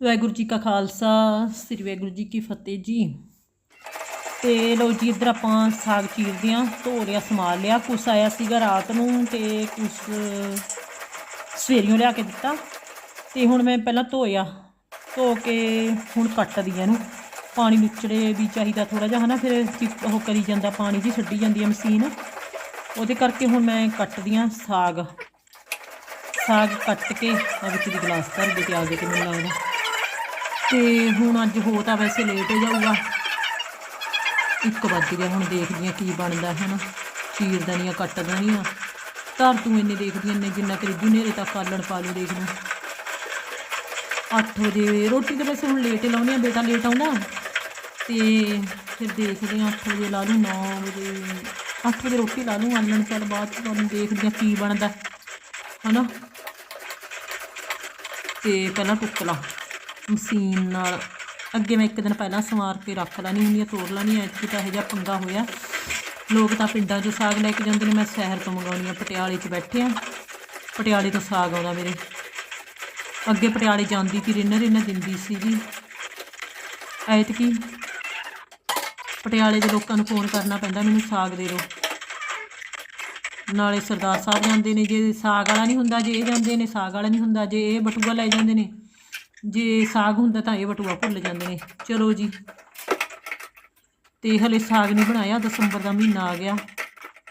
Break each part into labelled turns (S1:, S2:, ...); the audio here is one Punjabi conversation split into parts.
S1: ਵਾਹਿਗੁਰੂ ਜੀ ਕਾ ਖਾਲਸਾ, ਸ੍ਰੀ ਵਾਹਿਗੁਰੂ ਜੀ ਕੀ ਫਤਿਹ ਜੀ। ਤੇ ਲਓ ਜੀ, ਇੱਧਰ ਆਪਾਂ ਸਾਗ ਚੀਰਦੇ ਹਾਂ ਧੋ ਲਿਆ। ਸਮਾਰ ਲਿਆ ਕੁਛ ਆਇਆ ਸੀਗਾ ਰਾਤ ਨੂੰ ਤੇ ਕੁਛ ਸਵੇਰੀਓ ਲਿਆ ਕੇ ਦਿੱਤਾ। ਤੇ ਹੁਣ ਮੈਂ ਪਹਿਲਾਂ ਧੋਇਆ, ਧੋ ਕੇ ਹੁਣ ਕੱਟਦੀ ਆ ਇਹਨੂੰ। ਪਾਣੀ ਨੁਚੜੇ ਵੀ ਚਾਹੀਦਾ ਥੋੜਾ ਜਿਹਾ, ਹਨਾ, ਫਿਰ ਉਹ ਕਰੀ ਜਾਂਦਾ, ਪਾਣੀ ਜੀ ਛੱਡੀ ਜਾਂਦੀ ਆ ਮਸ਼ੀਨ। ਉਹਦੇ ਕਰਕੇ ਹੁਣ ਮੈਂ ਕੱਟਦੀ ਆ ਸਾਗ। ਸਾਗ ਕੱਟ ਕੇ ਵਿੱਚ ਦੀ ਗਲਾਸ ਧਰ ਦੇ ਕੇ ਆ ਗਏ ਕਿ ਮੈਨੂੰ ਲੱਗਦਾ। ਤੇ ਹੁਣ ਅੱਜ ਹੋ ਤਾਂ ਵੈਸੇ ਲੇਟ ਹੋ ਜਾਊਗਾ। ਇੱਕ ਵੱਜ ਗਿਆ, ਹੁਣ ਦੇਖਦੀ ਆ ਕੀ ਬਣਦਾ ਹੈ ਨਾ ਚੀਰ ਦਣੀਆਂ ਕੱਟ ਦਣੀਆਂ। ਧਰ ਤੂੰ ਇੰਨੇ ਦੇਖਦੀ ਇੰਨੇ ਜਿੰਨਾ ਕਿ ਰਿੱਜੂ ਨੇਰੇ ਤੱਕ ਆਲਣ ਪਾ ਲਓ ਦੇਖ ਲਓ 8 ਵਜੇ ਰੋਟੀ ਤਾਂ ਵੈਸੇ ਹੁਣ ਲੇਟ ਹੀ ਲਾਉਣੀ ਆ, ਬੇਟਾ ਲੇਟ ਆਉਂਦਾ। ਤੇ ਫਿਰ ਦੇਖਦੇ ਆ 8 ਵਜੇ ਲਾ ਲੂੰ 9 ਵਜੇ 8 ਵਜੇ ਰੋਟੀ ਲਾ ਲੂੰ ਆਲਣ ਚੱਲ ਬਾਅਦ ਚ ਤੁਹਾਨੂੰ ਦੇਖਦੇ ਆ ਕੀ ਬਣਦਾ, ਹਨਾ। ਤੇ ਪਹਿਲਾਂ ਟੁੱਕ ਲਾ। ਮਸ਼ੀਨ ਨਾਲ। ਅੱਗੇ ਮੈਂ ਇੱਕ ਦਿਨ ਪਹਿਲਾਂ ਸਵਾਰ ਕੇ ਰੱਖ ਲੈਣੀ ਹੁੰਦੀ ਆ, ਤੋੜ ਲੈਣੀ ਐਤਕੀ ਤਾਂ ਇਹੋ ਜਿਹਾ ਪੰਗਾ ਹੋਇਆ। ਲੋਕ ਤਾਂ ਪਿੰਡਾਂ 'ਚੋਂ ਸਾਗ ਲੈ ਕੇ ਜਾਂਦੇ ਨੇ, ਮੈਂ ਸ਼ਹਿਰ ਤੋਂ ਮੰਗਾਉਣੀ ਆ, ਪਟਿਆਲੇ 'ਚ ਬੈਠੇ ਆ। ਪਟਿਆਲੇ ਤੋਂ ਸਾਗ ਆਉਂਦਾ ਮੇਰੇ। ਅੱਗੇ ਪਟਿਆਲੇ ਜਾਂਦੀ ਕਿ ਰਿੰਨਰ ਰਿੰਨਰ ਦਿੰਦੀ ਸੀਗੀ। ਐਤਕੀ ਪਟਿਆਲੇ ਦੇ ਲੋਕਾਂ ਨੂੰ ਫੋਨ ਕਰਨਾ ਪੈਂਦਾ, ਮੈਨੂੰ ਸਾਗ ਦੇ ਦਿਓ। ਨਾਲੇ ਸਰਦਾਰ ਸਾਹਿਬ ਜਾਂਦੇ ਨੇ, ਜੇ ਸਾਗ ਵਾਲਾ ਨਹੀਂ ਹੁੰਦਾ, ਜੇ ਇਹ ਜਾਂਦੇ ਨੇ, ਸਾਗ ਵਾਲਾ ਨਹੀਂ ਹੁੰਦਾ, ਜੇ ਇਹ ਬਟੂਆ ਲੈ ਜਾਂਦੇ ਨੇ ਜੇ ਸਾਗ ਹੁੰਦਾ ਤਾਂ ਇਹ ਬਟੂਆ ਭੁੱਲ ਜਾਂਦੇ ਨੇ। ਚਲੋ ਜੀ। ਤੇ ਹਲੇ ਸਾਗ ਨਹੀਂ ਬਣਾਇਆ, ਦਸੰਬਰ ਦਾ ਮਹੀਨਾ ਆ ਗਿਆ।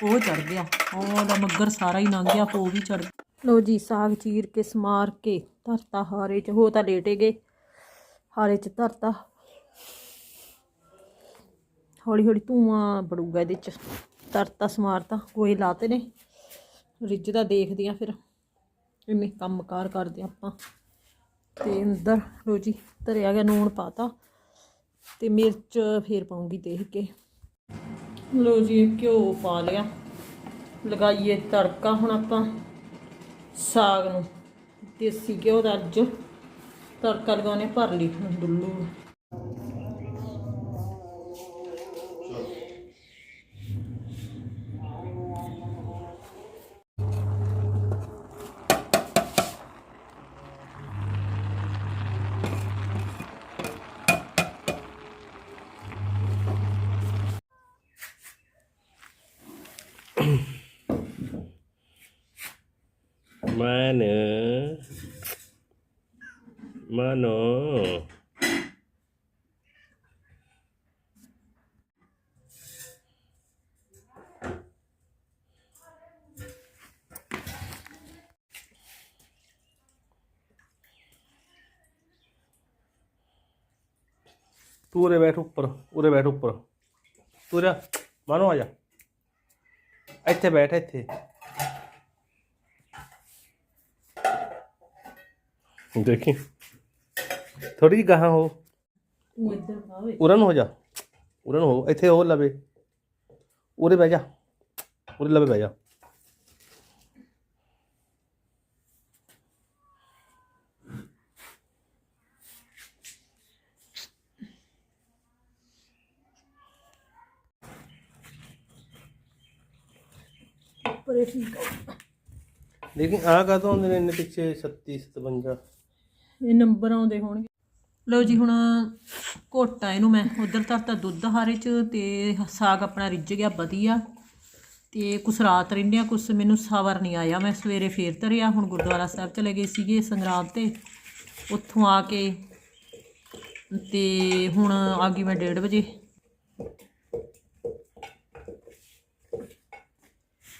S1: ਉਹ ਚੜ ਗਿਆ। ਉਹਦਾ ਮੱਗਰ ਸਾਰਾ ਹੀ ਲੰਘ ਗਿਆ, ਉਹ ਵੀ ਚੜ ਲੋ ਜੀ, ਸਾਗ ਚੀਰ ਕੇ ਸਮਾਰ ਕੇ ਧਰਤਾ ਹਾਰੇ ਚ। ਹੋ ਤਾਂ ਲੇਟੇ ਗਏ। ਹਾਰੇ ਚ ਧਰਤਾ। ਹੌਲੀ ਹੌਲੀ ਧੂਆਂ ਬੜੂਗਾ ਇਹਦੇ ਚ। ਧਰਤਾ, ਸਮਾਰਤਾ। ਕੋਈ ਲਾਤੇ ਨੇ। ਰਿੱਝ ਦਾ ਦੇਖਦੀਆਂ ਫਿਰ। ਇੰਨੇ ਕੰਮ ਕਾਰ ਕਰਦੇ ਆ ਆਪਾਂ। ਤੇ ਅੰਦਰ ਲੋ ਜੀ, ਧਰਿਆ ਗਿਆ ਨੂਣ ਪਾਤਾ ਤੇ ਮਿਰਚ ਫੇਰ ਪਾਉਂਗੀ ਦੇਖ ਕੇ। ਲੋ ਜੀ, ਘਿਓ ਪਾ ਲਿਆ। ਲਗਾਈਏ ਤੜਕਾ ਹੁਣ ਆਪਾਂ ਸਾਗ ਨੂੰ। ਦੇਸੀ ਘਿਓ ਦਾ ਅੱਜ ਤੜਕਾ ਲਗਾਉਣੇ ਭਰ ਲਈ ਹੁਣ ਡੁੱਲੂ।
S2: ਮਨੋ ਤੂੰ ਉਰੇ ਬੈਠ ਉੱਪਰ ਉਰੇ ਬੈਠ ਉੱਪਰ। ਤੂੰ ਜਾ ਮਨੋ ਆ ਜਾ। ਇੱਥੇ ਬੈਠ ਇੱਥੇ। ਦੇਖੀ। ਥੋੜੀ ਜਿਹੀ ਗਾਹਾਂ ਹੋ।
S1: ਤੂੰ ਇੱਧਰ ਆਵੇ
S2: ਉਰਨ ਹੋ ਜਾ। ਉਰਨ ਹੋ ਇੱਥੇ ਹੋ ਲਵੇ। ਉਰੇ ਬਹਿ ਜਾ। ਉਰੇ ਲਵੇ ਬਹਿ ਜਾ।
S1: ਪਰੇ ਠੀਕ ਆ।
S2: ਲੇਕਿਨ ਆ ਕਾ ਤੋਂ ਹੁੰਦੇ ਨੇ ਇੰਨੇ ਪਿੱਛੇ? 36 57
S1: ਇਹ ਨੰਬਰ ਆਉਂਦੇ ਹੋਣਗੇ। ਲਓ ਜੀ ਹੁਣ ਘੋਟਾ ਇਹਨੂੰ ਮੈਂ ਉਧਰ ਧਰਤਾ ਦੁੱਧ ਹਾਰੇ ਚ ਤੇ ਸਾਗ ਆਪਣਾ ਰਿੱਝ ਗਿਆ ਵਧੀਆ। ਤੇ ਕੁਛ ਰਾਤ ਰਹਿੰਦੇ ਆ ਕੁਛ ਮੈਨੂੰ ਸਬਰ ਨਹੀਂ ਆਇਆ। ਮੈਂ ਸਵੇਰੇ ਫੇਰ ਧਰਿਆ ਹੁਣ ਗੁਰਦੁਆਰਾ ਸਾਹਿਬ ਚਲੇ ਗਏ ਸੀਗੇ ਸੰਗਰਾਂਦ ਤੇ। ਉੱਥੋਂ ਆ ਕੇ ਤੇ ਹੁਣ ਆ ਗਈ ਮੈਂ 1:30 ਵਜੇ।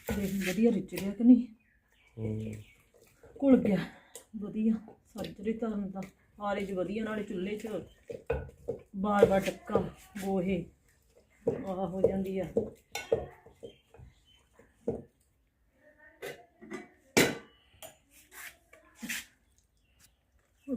S1: ਦੇਖ ਵਧੀਆ ਰਿੱਝ ਗਿਆ ਕਿ ਨਹੀਂ? ਘੁਲ ਗਿਆ ਵਧੀਆ। ਸਰਜਰੀ ਧਰਨ ਦਾ, ਆਰੇ ਚ ਵਧੀਆ, ਨਾਲੇ ਚੁੱਲ੍ਹੇ 'ਚ ਬਾਰ ਬਾਰ ਟੱਕਾ, ਗੋਹੇ, ਆਹ ਹੋ ਜਾਂਦੀ ਆ। ਉਹ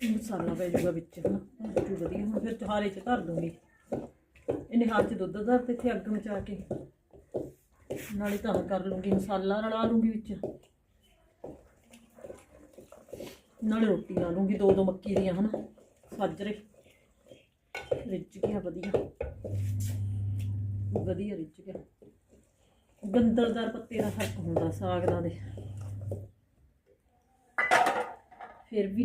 S1: ਮਸਾਲਾ ਪੈ ਜਾਊਗਾ ਵਿੱਚ, ਹਨਾ? ਭਰ ਵਧੀਆ, ਹੁਣ ਫਿਰ ਚਹਾਰੇ ਚ ਧਰ ਦੂੰਗੀ। ਇਹਨੇ ਹੱਥ 'ਚ ਦੁੱਧ ਧਰ ਤੇ ਇੱਥੇ ਅੱਗ ਮਚਾ ਕੇ। ਨਾਲੇ ਤਾਂ ਕਰ ਲੂੰਗੀ ਮਸਾਲਾ ਰਲਾ ਲੂੰਗੀ ਵਿੱਚ। ਨਾਲੇ ਰੋਟੀ ਲਾ ਲੂੰਗੀ, ਦੋ ਦੋ ਮੱਕੀ ਦੀਆਂ, ਹਨਾ? ਸਾਜਰੇ ਰਿੱਝ ਗਿਆ ਵਧੀਆ। ਵਧੀਆ ਰਿੱਝ ਗਿਆ। ਗੰਦਲਦਾਰ ਪੱਤੇ ਦਾ ਫ਼ਰਕ ਹੁੰਦਾ ਸਾਗ ਦਾ ਦੇ ਫਿਰ ਵੀ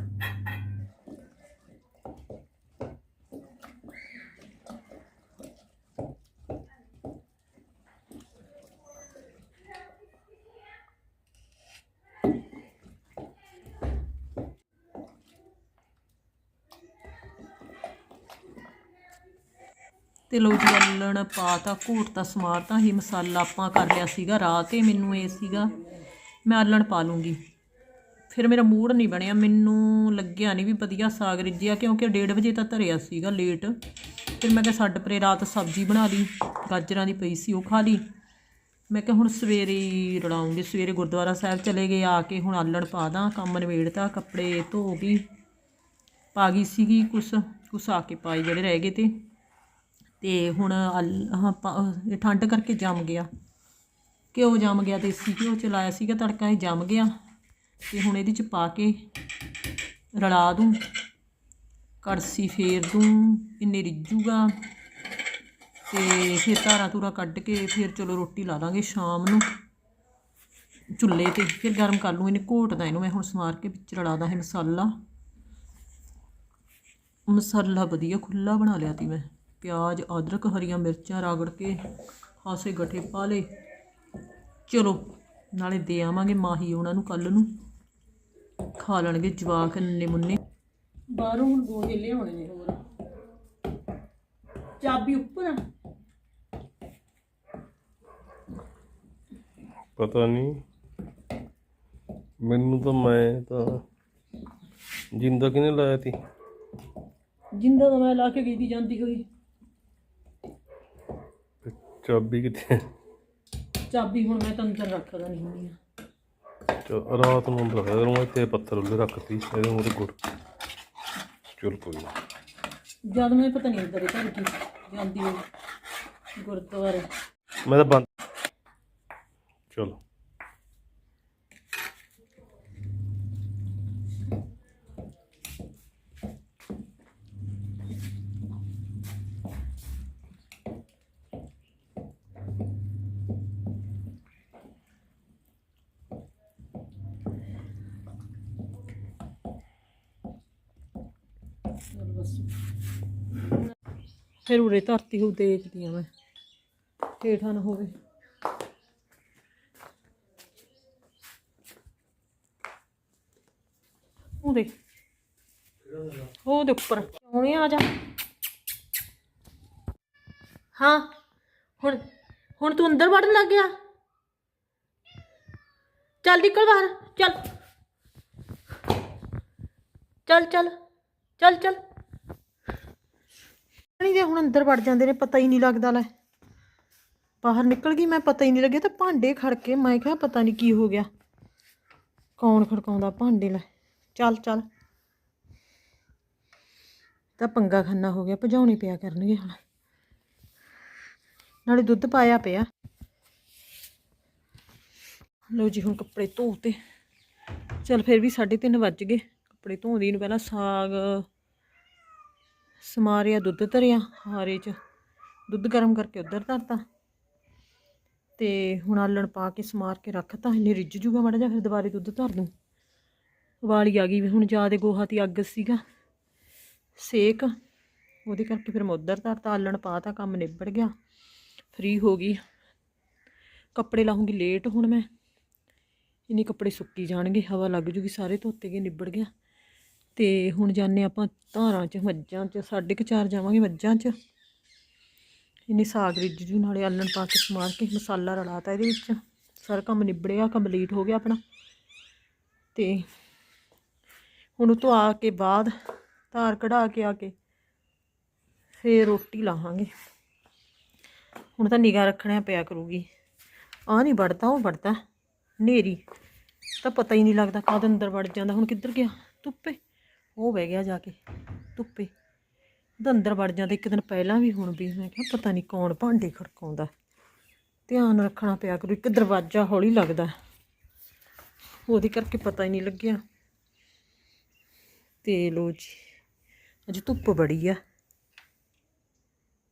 S1: ਤੇ ਲੋ ਜੀ ਅੱਲਣ ਪਾਤਾ ਘੋਟਤਾ ਸਮਾਰਤਾ ਹੀ ਮਸਾਲਾ ਆਪਾਂ ਕਰ ਲਿਆ ਸੀਗਾ ਰਾਤ ਤੇ ਮੈਨੂੰ ਇਹ ਸੀਗਾ, ਮੈਂ ਅੱਲਣ ਪਾ ਲੂੰਗੀ। ਫਿਰ ਮੇਰਾ ਮੂਡ ਨਹੀਂ ਬਣਿਆ, ਮੈਨੂੰ ਲੱਗਿਆ ਨਹੀਂ ਵੀ ਵਧੀਆ ਸਾਗ ਰਿੱਝਿਆ, ਕਿਉਂਕਿ 1:30 ਵਜੇ ਤਾਂ ਧਰਿਆ ਸੀਗਾ ਲੇਟ ਫਿਰ ਮੈਂ ਕਿਹਾ, ਛੱਡ ਪਰੇ ਰਾਤ ਸਬਜ਼ੀ ਬਣਾ ਲਈ, ਗਾਜਰਾਂ ਦੀ ਪਈ ਸੀ ਉਹ ਖਾ ਲਈ। ਮੈਂ ਕਿਹਾ, ਹੁਣ ਸਵੇਰੇ ਹੀ ਸਵੇਰੇ ਗੁਰਦੁਆਰਾ ਸਾਹਿਬ ਚਲੇ ਗਏ, ਆ ਕੇ ਹੁਣ ਆਲਣ ਪਾ ਦਾਂ, ਕੰਮ ਨਵੇੜਤਾ ਕੱਪੜੇ ਧੋ ਗਈ, ਪਾ ਗਈ ਸੀਗੀ ਕੁਛ ਕੁਛ ਆ ਕੇ ਪਾਈ ਜਿਹੜੇ ਰਹਿ ਗਏ ਤੇ। ਤੇ ਹੁਣ ਆਲ- ਆਹ ਪਾ- ਠੰਡ ਕਰਕੇ ਜੰਮ ਗਿਆ। ਘਿਓ ਜੰਮ ਗਿਆ ਦੇਸੀ ਘਿਓ ਚ ਲਾਇਆ ਸੀਗਾ, ਤੜਕਾ ਇਹ ਜੰਮ ਗਿਆ। ਤੇ ਹੁਣ ਇਹਦੇ ਚ ਪਾ ਕੇ ਰਲਾ ਦੂੰ, ਕੜਸੀ ਫੇਰ ਦੂੰ, ਇੰਨੇ ਰਿੱਝੂਗਾ। ਤੇ ਫਿਰ ਧਾਰਾਂ ਧੂਰਾ ਕੱਢ ਕੇ ਫਿਰ ਚਲੋ ਰੋਟੀ ਲਾ ਲਾਂਗੇ ਸ਼ਾਮ ਨੂੰ। ਚੁੱਲ੍ਹੇ ਤੇ ਫਿਰ ਗਰਮ ਕਰ ਲੂੰ, ਇਹਨੇ ਘੋਟਦਾ ਇਹਨੂੰ, ਮੈਂ ਹੁਣ ਸਮਾਰ ਕੇ ਵਿੱਚ ਰਲਾ ਦਾਂ ਇਹ ਮਸਾਲਾ। ਮਸਾਲਾ ਵਧੀਆ ਖੁੱਲਾ ਬਣਾ ਲਿਆ ਤੀ ਮੈਂ। ਪਿਆਜ਼ ਅਦਰਕ ਹਰੀਆਂ ਮਿਰਚਾਂ ਰਗੜ ਕੇ ਖਾਸੇ ਗਠੇ ਪਾ ਲਏ। ਚਲੋ ਨਾਲੇ ਦੇ ਆਵਾਂਗੇ ਮਾਹੀ ਉਹਨਾਂ ਨੂੰ ਕੱਲ ਨੂੰ। ਖਾ ਲੈਣਗੇ ਜਵਾਕ ਨੰਨੇ ਮੁੰਨੇ। ਬਾਹਰੋਂ ਹੁਣ ਗੋਹੇ ਲਿਆਉਣੇ ਨੇ ਹੋਰ। ਚਾਬੀ ਉੱਪਰ ਆ।
S2: ਪਤਾ ਨਹੀਂ ਮੈਨੂੰ ਤਾਂ ਮੈਂ ਤਾਂ ਜਿੰਦਾ ਕਿਨੇ ਲਾਇਆ ਤੀ?
S1: ਜਿੰਦਾ ਤਾਂ ਮੈਂ ਲਾ ਕੇ ਗਈ ਦੀ ਜਾਂਦੀ ਹੋਈ
S2: ਚਾਬੀ ਕਿੱਥੇ
S1: ਚਾਬੀ ਹੁਣ ਮੈਂ ਤਾਂ ਅੰਦਰ ਰੱਖਦਾ ਨਹੀਂ ਹੁੰਦੀ ਆ।
S2: ਚ- ਰਾਤ ਨੂੰ ਅੰਦਰ ਰੱਖਿਆ ਕਰੂੰ ਇੱਥੇ ਪੱਥਰ ਉੱਲੇ ਰੱਖਤੀ ਇਹਦੇ ਮੂਰੇ ਗੁੜ। ਚਲ ਕੋਈ ਨਾ।
S1: ਜਦ ਮੈਂ ਪਤਾ ਨਹੀਂ ਅੰਦਰ ਘਰ ਕੀ ਜਾਂਦੀ ਹੋਈ ਗੁਰਦੁਆਰੇ।
S2: ਮੈਂ ਤਾਂ ਬੰਦ ਚਲੋ।
S1: ਚਲ ਬਸ ਫਿਰ ਉਰੇ ਧਰਤੀ ਹੋ ਦੇਖਦੀ ਆ ਮੈਂ। ਠੇਠਾ ਨਾ ਹੋਵੇ। ਉਹ ਦੇ ਉਹ ਦੇ ਉੱਪਰ। ਹੁਣੇ ਆ ਜਾ। ਹਾਂ, ਹੁਣ ਹੁਣ ਤੂੰ ਅੰਦਰ ਵੜਨ ਲੱਗ ਗਿਆ। ਚੱਲ ਨਿਕਲ ਬਾਹਰ। ਚੱਲ। ਚੱਲ ਚੱਲ। ਚੱਲ ਚੱਲ। ਨਹੀਂ ਦੇ ਹੁਣ ਅੰਦਰ ਵੜ ਜਾਂਦੇ ਨੇ, ਪਤਾ ਹੀ ਨਹੀਂ ਲੱਗਦਾ ਲੈ। ਬਾਹਰ ਨਿਕਲ ਗਈ, ਮੈਂ ਪਤਾ ਹੀ ਨਹੀਂ ਲੱਗਿਆ, ਤੇ ਭਾਂਡੇ ਖੜਕੇ ਮੈਂ ਕਿਹਾ ਪਤਾ ਨਹੀਂ ਕੀ ਹੋ ਗਿਆ। ਕੌਣ ਖੜਕਾਉਂਦਾ ਭਾਂਡੇ ਲੈ? ਚੱਲ ਚੱਲ। ਤਾਂ ਪੰਗਾ ਖੰਨਾ ਹੋ ਗਿਆ, ਭਜਾਉਣੀ ਪਿਆ ਕਰਨਗੇ ਹੁਣ। ਨਾਲੇ ਦੁੱਧ ਪਾਇਆ ਪਿਆ। ਲਓ ਜੀ, ਹੁਣ ਕੱਪੜੇ ਧੋਤੇ। ਚਲ ਫਿਰ ਵੀ 3:30 ਵੱਜ ਗਏ। ਕੱਪੜੇ ਧੋਂਦੀ ਨੂੰ ਪਹਿਲਾਂ ਸਾਗ ਸਮਾਰਿਆ ਦੁੱਧ ਧਰਿਆ ਹਾਰੇ 'ਚ, ਦੁੱਧ ਗਰਮ ਕਰਕੇ ਉਧਰ ਧਰਤਾ। ਤੇ ਹੁਣ ਆਲਣ ਪਾ ਕੇ ਸਮਾਰ ਕੇ ਰੱਖਤਾ ਇਹਨੇ ਰਿੱਝ ਜੂਗਾ ਮਾੜਾ ਜਿਹਾ, ਫਿਰ ਦੁਬਾਰੇ ਦੁੱਧ ਧਰ ਦੂੰ। ਵਾਲੀ ਆ ਗਈ ਵੀ ਹੁਣ ਜਿਆਦੇ ਗੋਹਾ ਤੇ ਅੱਗ ਸੀਗਾ, ਸੇਕ, ਉਹਦੇ ਕਰਕੇ ਫਿਰ ਮੈਂ ਉਧਰ ਧਰਤਾ, ਆਲਣ ਪਾਤਾ ਕੰਮ ਨਿਬੜ ਗਿਆ ਫ੍ਰੀ ਹੋ ਗਈ। ਕੱਪੜੇ ਲਾਹੂੰਗੀ ਲੇਟ ਹੁਣ ਮੈਂ, ਇੰਨੀ ਕੱਪੜੇ ਸੁੱਕੀ ਜਾਣਗੇ, ਹਵਾ ਲੱਗ ਜੂਗੀ, ਸਾਰੇ ਧੋਤੇ ਗਏ, ਨਿਬੜ ਗਿਆ। ਤੇ ਹੁਣ ਜਾਂਦੇ ਆਪਾਂ ਧਾਰਾਂ 'ਚ, ਮੱਝਾਂ 'ਚ, ਸਾਢੇ ਕੁ ਚਾਰ ਜਾਵਾਂਗੇ ਮੱਝਾਂ 'ਚ। ਇਹਨੇ ਸਾਗ ਰਿੱਝ ਨਾਲੇ ਆਲਣ ਪਾ ਕੇ ਸਮਾਰ ਕੇ ਮਸਾਲਾ ਰਲਾਤਾ ਇਹਦੇ ਵਿੱਚ। ਸਾਰਾ ਕੰਮ ਨਿਬੜਿਆ ਕੰਪਲੀਟ ਹੋ ਗਿਆ ਆਪਣਾ। ਤੇ ਹੁਣ ਉਹ ਤੋਂ ਆ ਕੇ ਬਾਅਦ ਧਾਰ ਕਢਾ ਕੇ ਆ ਕੇ ਫੇਰ ਰੋਟੀ ਲਾਹਾਂਗੇ ਹੁਣ ਤਾਂ ਨਿਗਾਹ ਰੱਖਣਾ ਪਿਆ ਕਰੂਗੀ। ਆ ਨਹੀਂ ਵੜਦਾ, ਉਹ ਵੜਦਾ। ਨੇਰੀ ਤਾਂ ਪਤਾ ਹੀ ਨਹੀਂ ਲੱਗਦਾ ਕਦ ਅੰਦਰ ਵੜ ਜਾਂਦਾ, ਹੁਣ ਕਿੱਧਰ ਗਿਆ? ਧੁੱਪੇ। ਉਹ ਬਹਿ ਗਿਆ ਜਾ ਕੇ ਧੁੱਪੇ। ਉਹਦਾ ਅੰਦਰ ਵੜ ਜਾਂਦਾ, ਇੱਕ ਦਿਨ ਪਹਿਲਾਂ ਵੀ ਹੁਣ ਵੀ। ਮੈਂ ਕਿਹਾ ਪਤਾ ਨਹੀਂ ਕੌਣ ਭਾਂਡੇ ਖੜਕਾਉਂਦਾ। ਧਿਆਨ ਰੱਖਣਾ ਪਿਆ ਕਰੋ, ਇੱਕ ਦਰਵਾਜ਼ਾ ਹੌਲੀ ਲੱਗਦਾ। ਉਹਦੇ ਕਰਕੇ ਪਤਾ ਹੀ ਨਹੀਂ ਲੱਗਿਆ। ਤੇ ਲੋ ਜੀ, ਅੱਜ ਧੁੱਪ ਬੜੀ ਆ।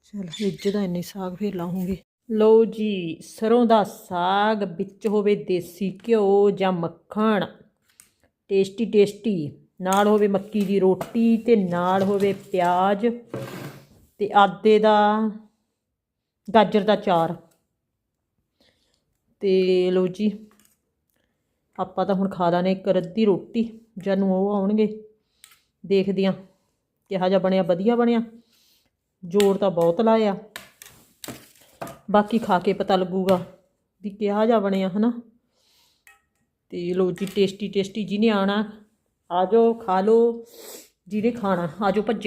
S1: ਚਲ ਰਿੱਝਦਾ ਇੰਨੇ ਸਾਗ ਫੇਰ ਲਾਉਂਗੇ। ਲਓ ਜੀ, ਸਰੋਂ ਦਾ ਸਾਗ ਵਿੱਚ ਹੋਵੇ ਦੇਸੀ ਘਿਓ ਜਾਂ ਮੱਖਣ। Tasty tasty. ਨਾਲ ਹੋਵੇ ਮੱਕੀ ਦੀ ਰੋਟੀ ਤੇ ਨਾਲ ਹੋਵੇ ਪਿਆਜ਼ ਤੇ ਆਦੇ ਦਾ ਗਾਜਰ ਦਾ ਚਾਰ। ਤੇ ਲੋ ਜੀ, ਆਪਾਂ ਤਾਂ ਹੁਣ ਖਾ ਲਾਣੇ ਇੱਕ ਰੱਦੀ ਰੋਟੀ ਜਦੋਂ ਉਹ ਆਉਣਗੇ। ਦੇਖਦੇ ਆ ਕਿਹਾ ਜਿਹਾ ਬਣਿਆ, ਵਧੀਆ ਬਣਿਆ। ਜ਼ੋਰ ਤਾਂ ਬਹੁਤ ਲਾਇਆ। ਬਾਕੀ ਖਾ ਕੇ ਪਤਾ ਲੱਗੂਗਾ ਵੀ ਕਿਹਾ ਜਾ ਬਣਿਆ, ਹਨਾ। ਤੇ ਲੋ ਜੀ ਟੇਸਟੀ ਟੇਸਟੀ ਜਿਹਨੇ ਆਣਾ ਆ ਜਾਓ ਖਾ ਲੋ ਜਿਹਨੇ ਖਾਣਾ ਆ ਜਾਓ ਭੱਜੋ